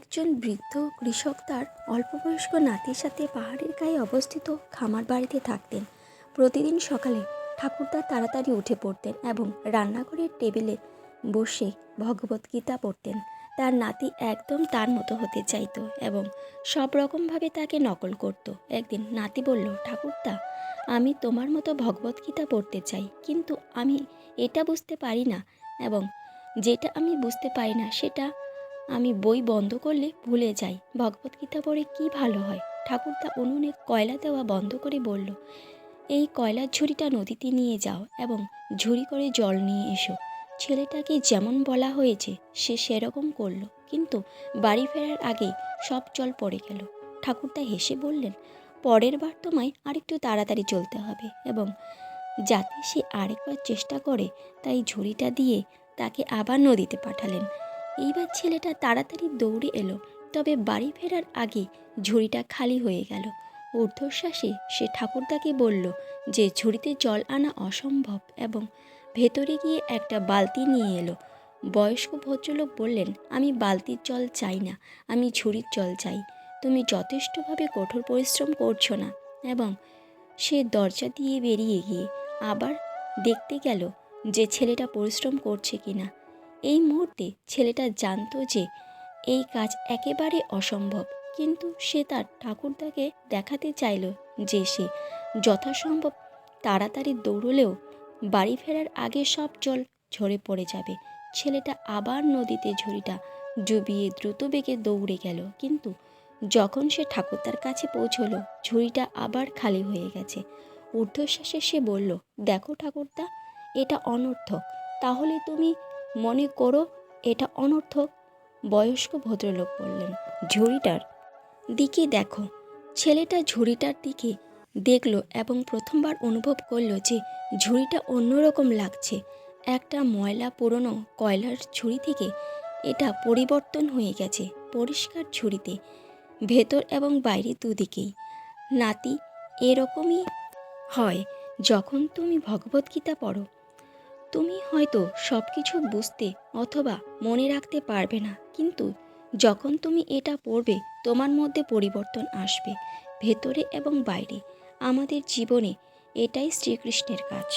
একজন বৃদ্ধ কৃষক তার অল্পবয়স্ক নাতির সাথে পাহাড়ের গায়ে অবস্থিত খামার বাড়িতে থাকতেন। প্রতিদিন সকালে ঠাকুরদা তাড়াতাড়ি উঠে পড়তেন এবং রান্নাঘরের টেবিলে বসে ভগবদ্গীতা পড়তেন। তার নাতি একদম তার মতো হতে চাইতো এবং সব রকমভাবে তাকে নকল করত। একদিন নাতি বলল, ঠাকুরদা, আমি তোমার মতো ভগবদ্গীতা পড়তে চাই, কিন্তু আমি এটা বুঝতে পারি না এবং যেটা আমি বুঝতে পারি না সেটা আমি বই বন্ধ করলে ভুলে যাই। ভগবদ্গীতা পড়ে কি ভালো হয়? ঠাকুরদা উনুনে কয়লা দেওয়া বন্ধ করে বলল, এই কয়লার ঝুড়িটা নদীতে নিয়ে যাও এবং ঝুড়ি করে জল নিয়ে এসো। ছেলেটাকে যেমন বলা হয়েছে, সে সেরকম করল। কিন্তু বাড়ি ফেরার আগেই সব জল পড়ে গেল। ঠাকুরদা হেসে বললেন, পরের বার তোমায় আরেকটু তাড়াতাড়ি চলতে হবে এবং যাতে সে আরেকবার চেষ্টা করে, তাই ঝুড়িটা দিয়ে তাকে আবার নদীতে পাঠালেন। এইবার ছেলেটা তাড়াতাড়ি দৌড়ে এলো, তবে বাড়ি ফেরার আগে ঝুড়িটা খালি হয়ে গেল। ঊর্ধ্বশ্বাসে সে ঠাকুরদাকে বলল যে ঝুড়িতে জল আনা অসম্ভব এবং ভেতরে গিয়ে একটা বালতি নিয়ে এলো। বয়স্ক ভদ্রলোক বললেন, আমি বালতির জল চাই না, আমি ঝুড়ির জল চাই। তুমি যথেষ্টভাবে কঠোর পরিশ্রম করছ না। এবং সে দরজা দিয়ে বেরিয়ে গিয়ে আবার দেখতে গেল যে ছেলেটা পরিশ্রম করছে কিনা। এই মুহূর্তে ছেলেটা জানতো যে এই কাজ একেবারে অসম্ভব। কিন্তু সে তার ঠাকুরদাকে দেখাতে চাইল যে সে যথাসম্ভব তাড়াতাড়ি দৌড়লেও বাড়ি ফেরার আগে সব জল ঝরে পড়ে যাবে। ছেলেটা আবার নদীতে ঝুড়িটা ডুবিয়ে দ্রুত বেগে দৌড়ে গেল। কিন্তু যখন সে ঠাকুরদার কাছে পৌঁছলো, ঝুড়িটা আবার খালি হয়ে গেছে। ঊর্ধ্বশ্বাসে সে বলল, দেখো ঠাকুরদা, এটা অনর্থক। তাহলে তুমি মনে করো এটা অনর্থক বয়স্ক ভদ্রলোক বললেন, ঝুড়িটার? দিকে দেখো। ছেলেটা ঝুড়িটার দিকে দেখল এবং প্রথমবার অনুভব করল যে ঝুড়িটা অন্যরকম লাগছে। একটা ময়লা পুরনো কয়লার ঝুড়ি থেকে এটা পরিবর্তন হয়ে গেছে পরিষ্কার ঝুড়িতে, ভেতর এবং বাইরে দুদিকেই। নাতি, এরকমই হয় যখন তুমি ভগবদ্গীতা পড়ো। তুমি হয়তো সব কিছু বুঝতে অথবা মনে রাখতে পারবে না, কিন্তু যখন তুমি এটা পড়বে, তোমার মধ্যে পরিবর্তন আসবে, ভেতরে এবং বাইরে। আমাদের জীবনে এটাই শ্রীকৃষ্ণের কাজ।